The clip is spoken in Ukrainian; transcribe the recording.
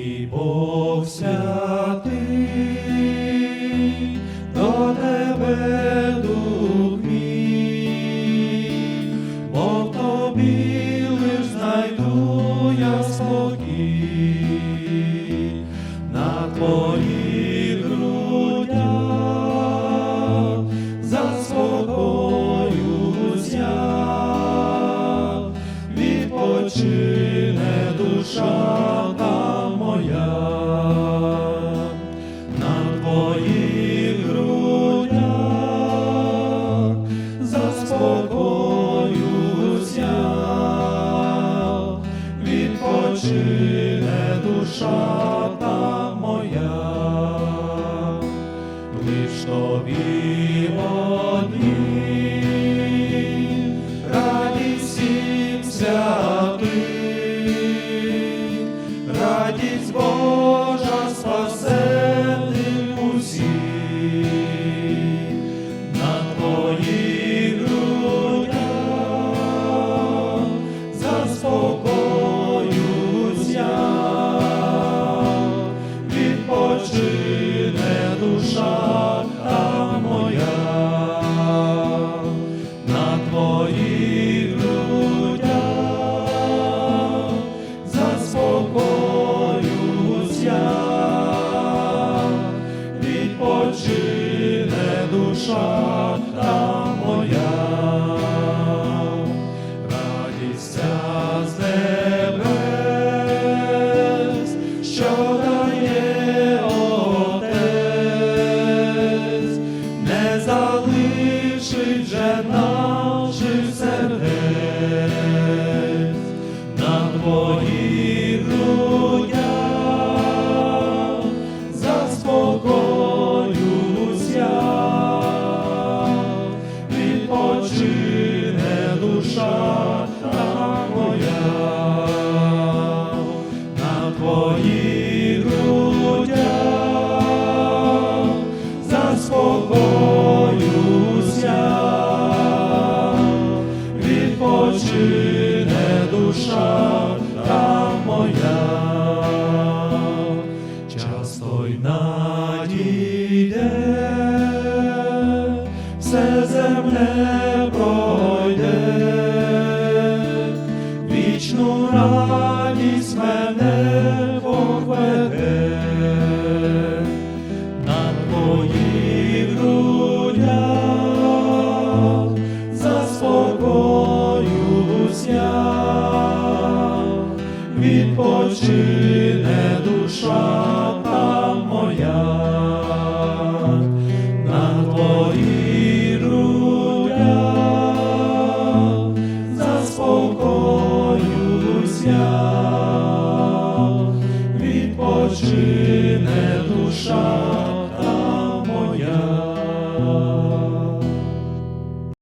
Мій Бог святий, до тебе дух мій, бо в тобі лиш знайду я спокій на твої грудях заспокоюсь я, відпочине душа. Радість Божа душа та моя, радість ця що дає не залишить же наших сердець. На твоїх все земне пройде, вічну радість мене поведе, на твоїх грудях заспокоюсь я, відпочине душа гине душа.